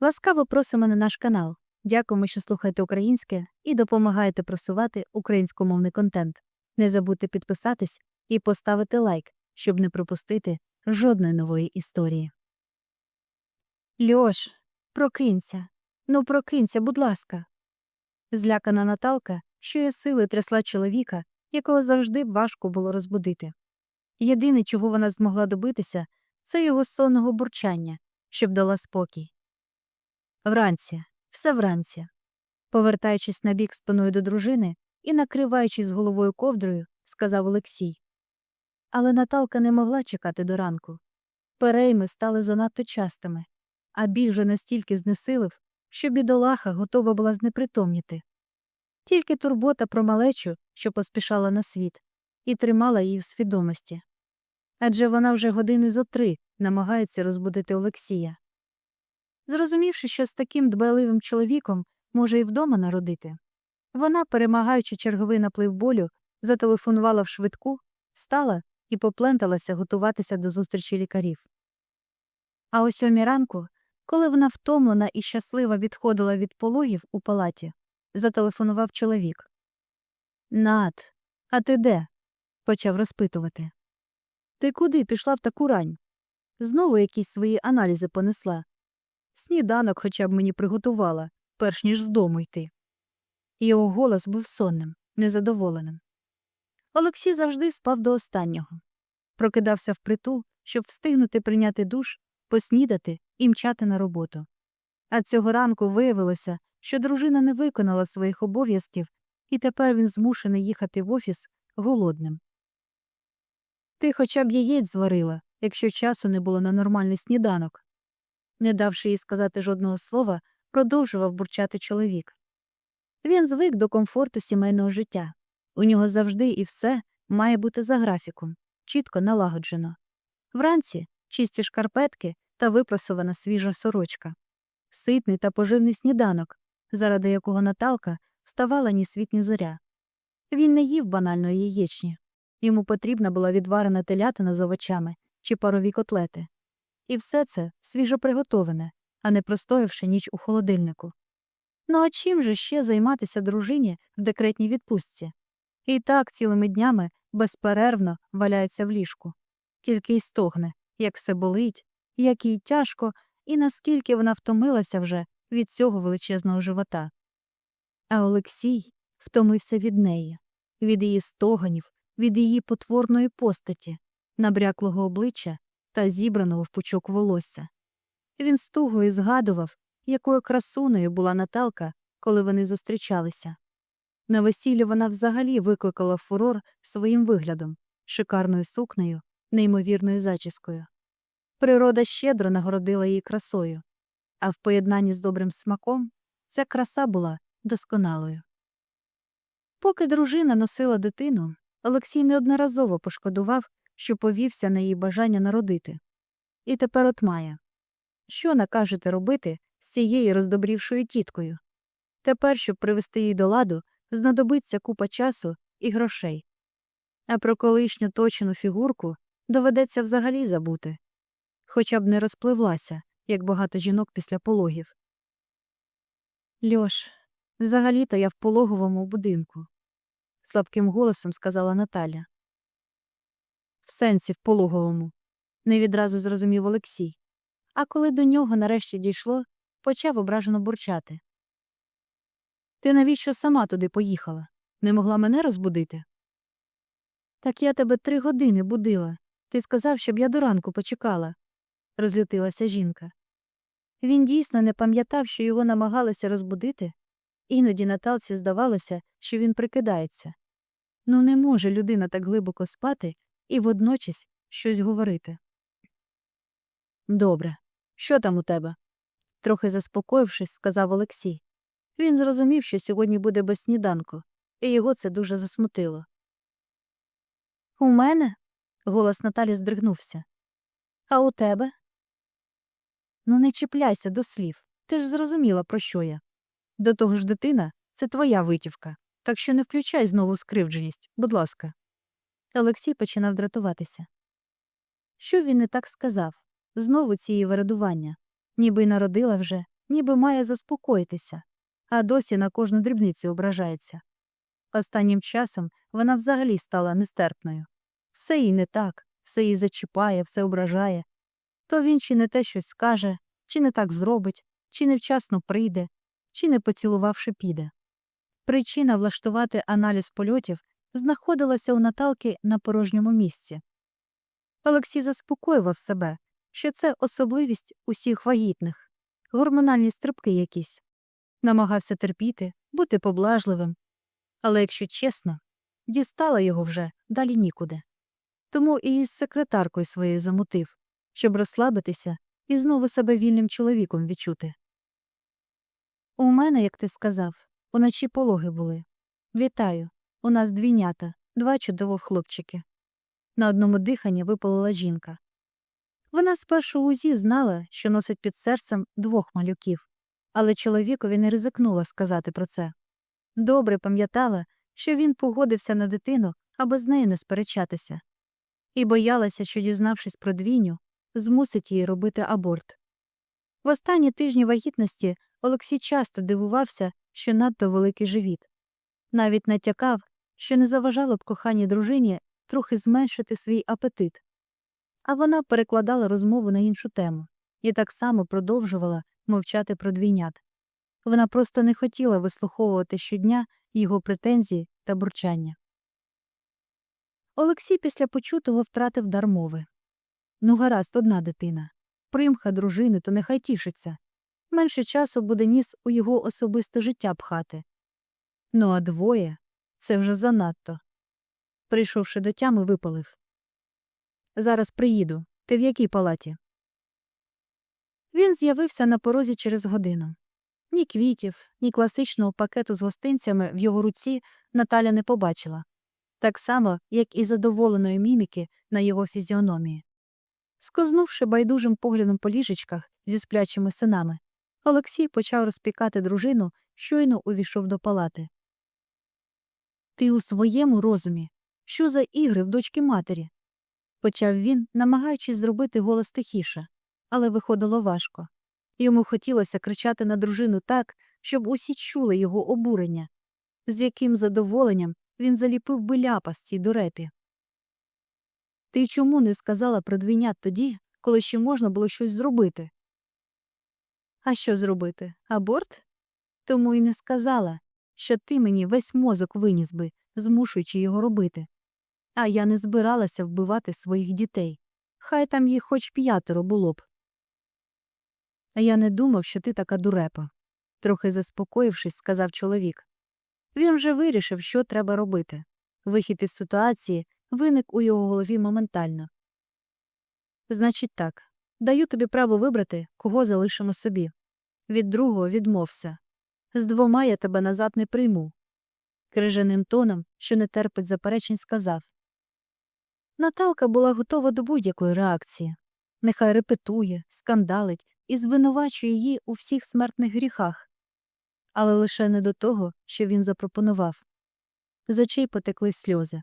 Ласкаво просимо на наш канал. Дякуємо, що слухаєте українське і допомагаєте просувати українськомовний контент. Не забудьте підписатись і поставити лайк, щоб не пропустити жодної нової історії. Льош, прокинься. Ну, прокинься, будь ласка. Злякана Наталка, що є сили трясла чоловіка, якого завжди важко було розбудити. Єдине, чого вона змогла добитися, це його сонного бурчання, щоб дала спокій. Вранці, все вранці. Повертаючись на бік спиною до дружини і накриваючись головою ковдрою, сказав Олексій. Але Наталка не могла чекати до ранку. Перейми стали занадто частими, а біль вже настільки знесилив, що бідолаха готова була знепритомніти. Тільки турбота про малечу, що поспішала на світ, і тримала її в свідомості. Адже вона вже години зо три намагається розбудити Олексія. Зрозумівши, що з таким дбайливим чоловіком може і вдома народити, вона, перемагаючи черговий наплив болю, зателефонувала в швидку, встала і попленталася готуватися до зустрічі лікарів. А о сьомій ранку, коли вона втомлена і щаслива відходила від пологів у палаті, зателефонував чоловік. Над, а ти де? почав розпитувати. Ти куди пішла в таку рань? Знову якісь свої аналізи понесла. Сніданок хоча б мені приготувала, перш ніж з дому йти. Його голос був сонним, незадоволеним. Олексій завжди спав до останнього. Прокидався впритул, щоб встигнути прийняти душ, поснідати і мчати на роботу. А цього ранку виявилося, що дружина не виконала своїх обов'язків, і тепер він змушений їхати в офіс голодним. Ти хоча б яєць зварила, якщо часу не було на нормальний сніданок. Не давши їй сказати жодного слова, продовжував бурчати чоловік. Він звик до комфорту сімейного життя. У нього завжди і все має бути за графіком, чітко налагоджено. Вранці чисті шкарпетки та випросована свіжа сорочка, ситний та поживний сніданок, заради якого Наталка вставала ні світ, ні зоря. Він не їв банальної яєчні. Йому потрібна була відварена телятина з овочами чи парові котлети. І все це свіжо приготоване, а не простоявши ніч у холодильнику. Ну а чим же ще займатися дружині в декретній відпустці? І так цілими днями безперервно валяється в ліжку, тільки й стогне, як все болить, як їй тяжко, і наскільки вона втомилася вже від цього величезного живота. А Олексій втомився від неї, від її стогонів, від її потворної постаті, набряклого обличчя та зібраного в пучок волосся. Він з тугою згадував, якою красуною була Наталка, коли вони зустрічалися. На весіллі вона взагалі викликала фурор своїм виглядом, шикарною сукнею, неймовірною зачіскою. Природа щедро нагородила її красою, а в поєднанні з добрим смаком ця краса була досконалою. Поки дружина носила дитину, Олексій неодноразово пошкодував, що повівся на її бажання народити. І тепер от має. Що накажете робити з цією роздобрівшою тіткою? Тепер, щоб привести її до ладу, знадобиться купа часу і грошей. А про колишню точену фігурку доведеться взагалі забути, хоча б не розпливлася, як багато жінок після пологів. Льош, взагалі-то я в пологовому будинку, слабким голосом сказала Наталя. В сенсі в пологовому, не відразу зрозумів Олексій. А коли до нього нарешті дійшло, почав ображено бурчати. Ти навіщо сама туди поїхала? Не могла мене розбудити? Так я тебе три години будила. Ти сказав, щоб я до ранку почекала, розлютилася жінка. Він дійсно не пам'ятав, що його намагалися розбудити. Іноді Наталці здавалося, що він прикидається. Ну, не може людина так глибоко спати і водночас щось говорити. Добре, що там у тебе? трохи заспокоївшись, сказав Олексій. Він зрозумів, що сьогодні буде без сніданку, і його це дуже засмутило. У мене? голос Наталі здригнувся. А у тебе? Ну, не чіпляйся до слів. Ти ж зрозуміла, про що я. До того ж, дитина це твоя витівка, так що не включай знову скривдженість, будь ласка. Олексій починав дратуватися. Що він не так сказав? Знову ці її вередування, ніби й народила вже, ніби має заспокоїтися, а досі на кожну дрібницю ображається. Останнім часом вона взагалі стала нестерпною. Все їй не так, все її зачіпає, все ображає. То він чи не те щось скаже, чи не так зробить, чи невчасно прийде, чи не поцілувавши піде. Причина влаштувати аналіз польотів знаходилася у Наталки на порожньому місці. Олексій заспокоював себе, що це особливість усіх вагітних, гормональні стрибки якісь. Намагався терпіти, бути поблажливим. Але, якщо чесно, дістала його вже далі нікуди. Тому і із секретаркою своєю замутив, щоб розслабитися і знову себе вільним чоловіком відчути. У мене, як ти сказав, уночі пологи були. Вітаю. У нас двійнята, два чудових хлопчики. На одному диханні випалила жінка. Вона спершу УЗІ знала, що носить під серцем двох малюків, але чоловікові не ризикнула сказати про це. Добре пам'ятала, що він погодився на дитину, аби з нею не сперечатися, і боялася, що, дізнавшись про двійню, змусить її робити аборт. В останні тижні вагітності Олексій часто дивувався, що надто великий живіт. Навіть натякав, що не заважало б коханій дружині трохи зменшити свій апетит. А вона перекладала розмову на іншу тему і так само продовжувала мовчати про двійнят. Вона просто не хотіла вислуховувати щодня його претензії та бурчання. Олексій після почутого втратив дар мови. Ну, гаразд, одна дитина. Примха дружини, то нехай тішиться. Менше часу буде ніс у його особисте життя пхати. Ну, а двоє це вже занадто. Прийшовши до тями, випалив. Зараз приїду. Ти в якій палаті? Він з'явився на порозі через годину. Ні квітів, ні класичного пакету з гостинцями в його руці Наталя не побачила, так само, як і задоволеної міміки на його фізіономії. Скознувши байдужим поглядом по ліжечках зі сплячими синами, Олексій почав розпікати дружину, щойно увійшов до палати. Ти у своєму розумі? Що за ігри в дочки матері? почав він, намагаючись зробити голос тихіше, але виходило важко. Йому хотілося кричати на дружину так, щоб усі чули його обурення, з яким задоволенням він заліпив би ляпас цій дурепі. Ти чому не сказала про двійнят тоді, коли ще можна було щось зробити? А що зробити? Аборт? Тому й не сказала, що ти мені весь мозок виніс би, змушуючи його робити. А я не збиралася вбивати своїх дітей. Хай там їх хоч п'ятеро було б. А я не думав, що ти така дурепа, трохи заспокоївшись, сказав чоловік. Він вже вирішив, що треба робити. Вихід із ситуації виник у його голові моментально. Значить так, даю тобі право вибрати, кого залишимо собі. Від другого відмовся. З двома я тебе назад не прийму. Крижаним тоном, що не терпить заперечень, сказав. Наталка була готова до будь-якої реакції. Нехай репетує, скандалить і звинувачує її у всіх смертних гріхах, але лише не до того, що він запропонував. З очей потекли сльози.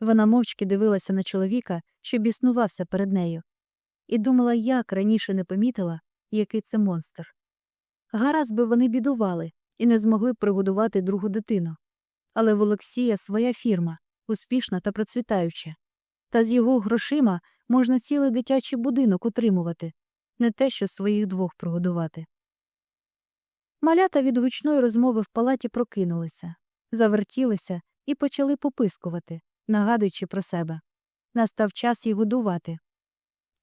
Вона мовчки дивилася на чоловіка, що біснувався перед нею, і думала, як раніше не помітила, який це монстр. Гаразд би вони бідували і не змогли б пригодувати другу дитину. Але в Олексія своя фірма, успішна та процвітаюча. Та з його грошима можна цілий дитячий будинок утримувати, не те, що своїх двох прогодувати. Малята від гучної розмови в палаті прокинулися, завертілися і почали попискувати, нагадуючи про себе. Настав час їх годувати.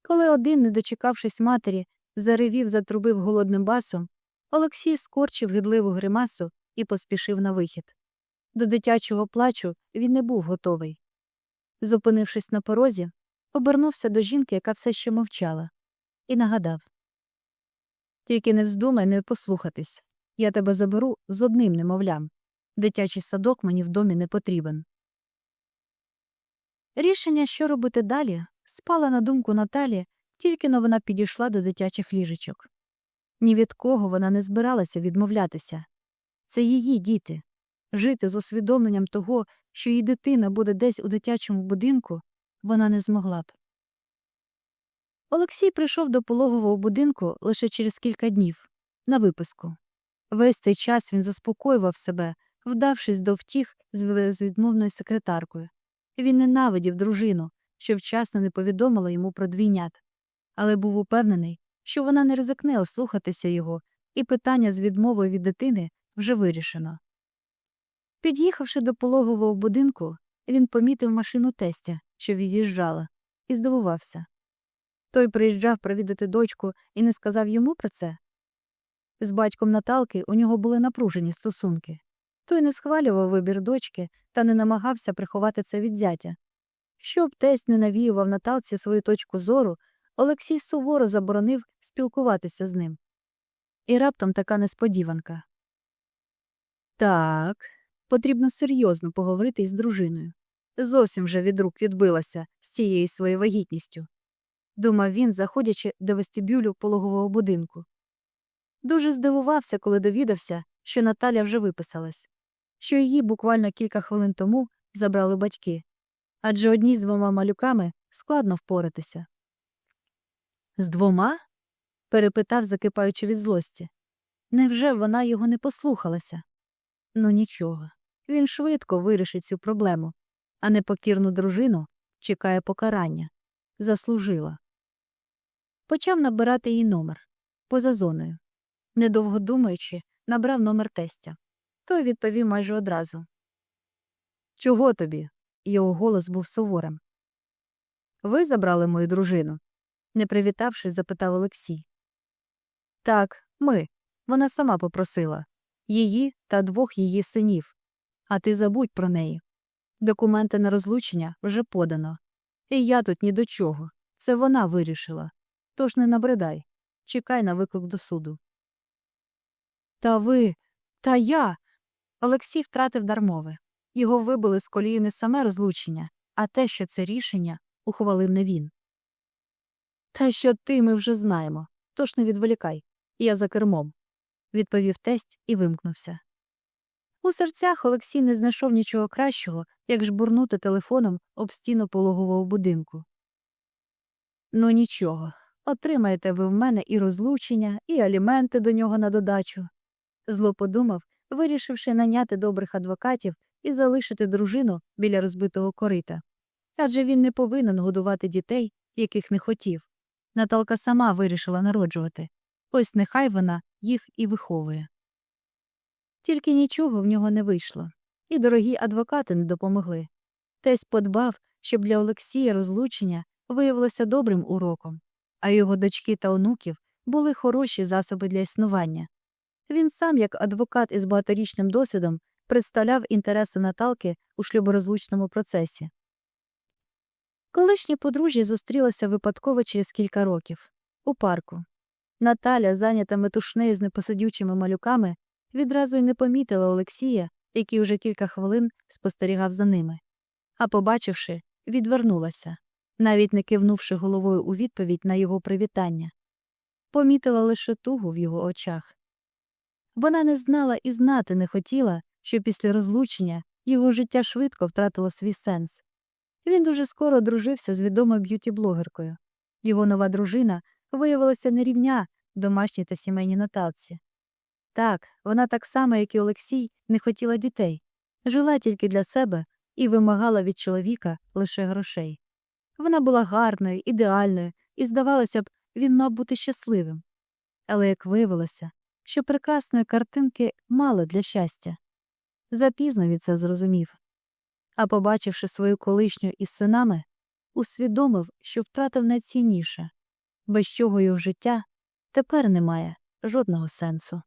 Коли один, не дочекавшись матері, заревів, затрубив голодним басом, Олексій скорчив гидливу гримасу і поспішив на вихід. До дитячого плачу він не був готовий. Зупинившись на порозі, обернувся до жінки, яка все ще мовчала, і нагадав Тільки не вздумай не послухатись. Я тебе заберу з одним немовлям. Дитячий садок мені в домі не потрібен. Рішення, що робити далі, спала на думку Наталі, тільки но вона підійшла до дитячих ліжечок. Ні від кого вона не збиралася відмовлятися. Це її діти. Жити з усвідомленням того, що її дитина буде десь у дитячому будинку, вона не змогла б. Олексій прийшов до пологового будинку лише через кілька днів. на виписку. Весь цей час він заспокоював себе, вдавшись до втіх з безвідмовною секретаркою. Він ненавидів дружину, що вчасно не повідомила йому про двійнят, але був упевнений, що вона не ризикне ослухатися його, і питання з відмовою від дитини вже вирішено. Під'їхавши до пологового будинку, він помітив машину тестя, що від'їжджала, і здивувався. Той приїжджав провідати дочку і не сказав йому про це. З батьком Наталки у нього були напружені стосунки. Той не схвалював вибір дочки та не намагався приховати це від зятя. Щоб тесть не навіював Наталці свою точку зору, Олексій суворо заборонив спілкуватися з ним. І раптом така несподіванка. Так, потрібно серйозно поговорити із дружиною. Зовсім вже від рук відбилася з цією своєю вагітністю, думав він, заходячи до вестибюлю пологового будинку. Дуже здивувався, коли довідався, що Наталя вже виписалась, що її буквально кілька хвилин тому забрали батьки, адже одній з двома малюками складно впоратися. З двома? перепитав, закипаючи від злості. Невже вона його не послухалася? Ну нічого, він швидко вирішить цю проблему, а непокірну дружину чекає покарання. Заслужила. Почав набирати її номер поза зоною. Недовго думаючи, набрав номер тестя. Той відповів майже одразу. Чого тобі? Його голос був суворим. Ви забрали мою дружину? Не привітавшись, запитав Олексій. Так, ми. Вона сама попросила її та двох її синів. А ти забудь про неї. Документи на розлучення вже подано. І я тут ні до чого. Це вона вирішила. Тож не набридай. Чекай на виклик до суду. Та ви, та я. Олексій втратив дармове. Його вибили з колії не саме розлучення, а те, що це рішення ухвалив не він. Та що ти ми вже знаємо, тож не відволікай. Я за кермом, відповів тесть і вимкнувся. У серцях Олексій не знайшов нічого кращого, як жбурнути телефоном об стіну пологового будинку. Ну нічого, отримаєте ви в мене і розлучення, і аліменти до нього на додачу. Зло подумав, вирішивши наняти добрих адвокатів і залишити дружину біля розбитого корита. Адже він не повинен годувати дітей, яких не хотів. Наталка сама вирішила народжувати. Ось нехай вона їх і виховує. Тільки нічого в нього не вийшло, і дорогі адвокати не допомогли. Тесь подбав, щоб для Олексія розлучення виявилося добрим уроком, а його дочки та онуків були хороші засоби для існування. Він сам, як адвокат із багаторічним досвідом, представляв інтереси Наталки у шлюборозлучному процесі. Колишнє подружжя зустрілося випадково через кілька років у парку. Наталя, зайнята метушнею з непосидючими малюками, відразу й не помітила Олексія, який уже кілька хвилин спостерігав за ними. А побачивши, відвернулася, навіть не кивнувши головою у відповідь на його привітання. Помітила лише тугу в його очах. Вона не знала і знати не хотіла, що після розлучення його життя швидко втратило свій сенс. Він дуже скоро одружився з відомою б'юті-блогеркою. Його нова дружина виявилася нерівня домашній та сімейній Наталці. Так, вона так само, як і Олексій, не хотіла дітей, жила тільки для себе і вимагала від чоловіка лише грошей. Вона була гарною, ідеальною, і, здавалося б, він мав бути щасливим. Але як виявилося, що прекрасної картинки мало для щастя. Запізно він це зрозумів. А побачивши свою колишню із синами, усвідомив, що втратив найцінніше, без чого його життя тепер немає жодного сенсу.